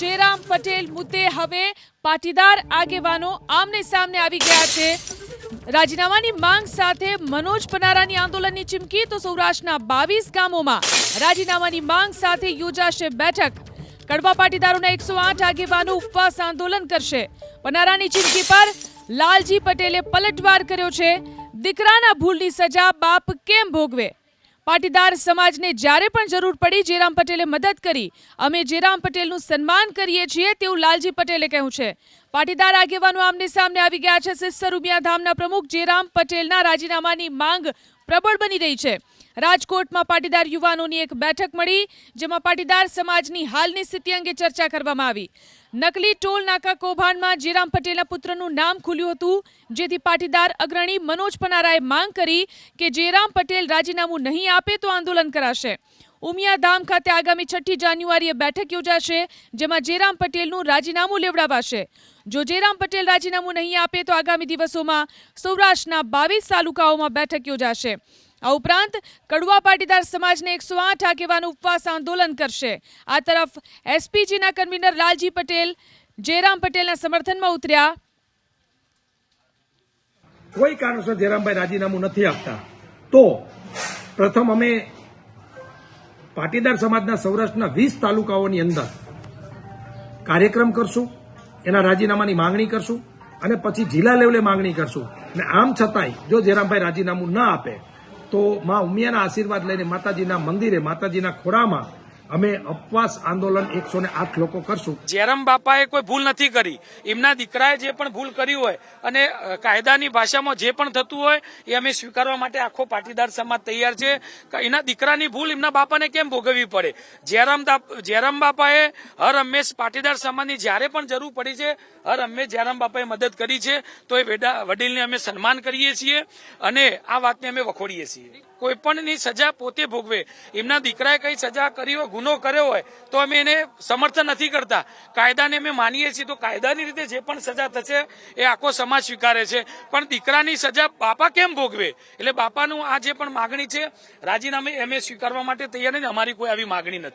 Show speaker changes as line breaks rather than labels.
જયરામ પટેલ મુદ્દે હવે પાટીદાર આગેવાનો આમને સામને આવી ગયા છે. રાજીનામાની માંગ સાથે મનોજ પનારાની આંદોલનની ચીમકી, તો સૌરાષ્ટ્રના બાવીસ ગામોમાં રાજીનામાની માંગ સાથે યોજાશે બેઠક. કડવા પાટીદારોના એકસો આઠ આગેવાનો ઉપવાસ આંદોલન કરશે. પનારાની ચીમકી પર લાલજી પટેલે પલટવાર કર્યો છે. દીકરાના ભૂલની સજા બાપ કેમ ભોગવે? પાટીદાર સમાજને જ્યારે પણ જરૂર પડી જેરામ પટેલે મદદ કરી, અમે જેરામ પટેલનું સન્માન કરીએ છીએ તેવું લાલજી પટેલે કહ્યું છે. પાટીદાર આગેવાનો આમને સામને આવી ગયા છે. સિસ્સર ઉમિયા ધામના પ્રમુખ જેરામ પટેલના રાજીનામાની માંગ પ્રબળ બની રહી છે. રાજકોટમાં પાટીદાર યુવાનોની એક બેઠક મળી, જેમાં પાટીદાર સમાજની હાલની સ્થિતિ અંગે ચર્ચા કરવામાં આવી. નકલી ટોલ નાકા કૌભાંડમાં જેરામ પટેલના પુત્રનું નામ ખુલ્યું હતું, જેથી પાટીદાર અગ્રણી મનોજ પનારાએ માંગ કરી કે જેરામ પટેલ રાજીનામું નહીં આપે તો આંદોલન કરાશે. ઉમિયા ધામ ખાતે આગામી છઠ્ઠી જાન્યુઆરીએ બેઠક યોજાશે, જેમાં જેરામ પટેલનું રાજીનામું લેવડાવાશે. જો જેરામ પટેલ રાજીનામું નહીં આપે તો આગામી દિવસોમાં સૌરાષ્ટ્રના બાવીસ તાલુકાઓમાં બેઠક યોજાશે. આ ઉપરાંત કડવા પાટીદાર સમાજને એકસો આઠ આગેવાનો ઉપવાસ આંદોલન કરશે. આ તરફ એસપીજીના કન્વીનર લાલજી પટેલ, જયરામ પટેલના સમર્થનમાં ઉતર્યા.
કોઈ કારણસર જયરામભાઈ રાજીનામું નથી આપતા. તો પ્રથમ અમે પાટીદાર સમાજના સૌરાષ્ટ્રના વીસ તાલુકાઓની અંદર કાર્યક્રમ કરશું, એના રાજીનામાની માંગણી કરશું અને પછી જિલ્લા લેવલે માંગણી કરશું. અને આમ છતાંય જો જયરામભાઈ રાજીનામું ન આપે તો માં ઉમિયાના આશીર્વાદ લઈને માતાજીના મંદિરે માતાજીના ખોળામાં અમે અપવાસ આંદોલન એકસો ને આઠ લોકો કરશું.
જેરમ બાપાએ કોઈ ભૂલ નથી કરી. એમના દીકરાએ જે પણ ભૂલ કરી હોય અને કાયદાની ભાષામાં જે પણ થતું હોય એ અમે સ્વીકારવા માટે આખો પાટીદાર સમાજ તૈયાર છે. એના દીકરાની ભૂલ એમના બાપાને કેમ ભોગવવી પડે? જેરામ જેરામ બાપાએ હર હંમેશ પાટીદાર સમાજની જ્યારે પણ જરૂર પડી છે, હર હંમેશ જેરામ બાપાએ મદદ કરી છે, તો એ વેડા- વડીલને અમે સન્માન કરીએ છીએ અને આ વાતને અમે વખોડીએ છીએ. કોઈ પણની સજા પોતે ભોગવે. એમના દીકરાએ કઈ સજા કરી હોય, ગુનો કર્યો હોય, તો અમે એને સમર્થન નથી કરતા. કાયદાને અમે માનીએ છીએ, તો કાયદાની રીતે જે પણ સજા થશે, એ આખો સમાજ સ્વીકારે છે. પણ દીકરાની સજા બાપા કેમ ભોગવે? એટલે બાપાનું આ જે પણ માગણી છે, રાજીનામે અમે સ્વીકારવા માટે તૈયાર નથી અમારી કોઈ આવી માગણી નથી.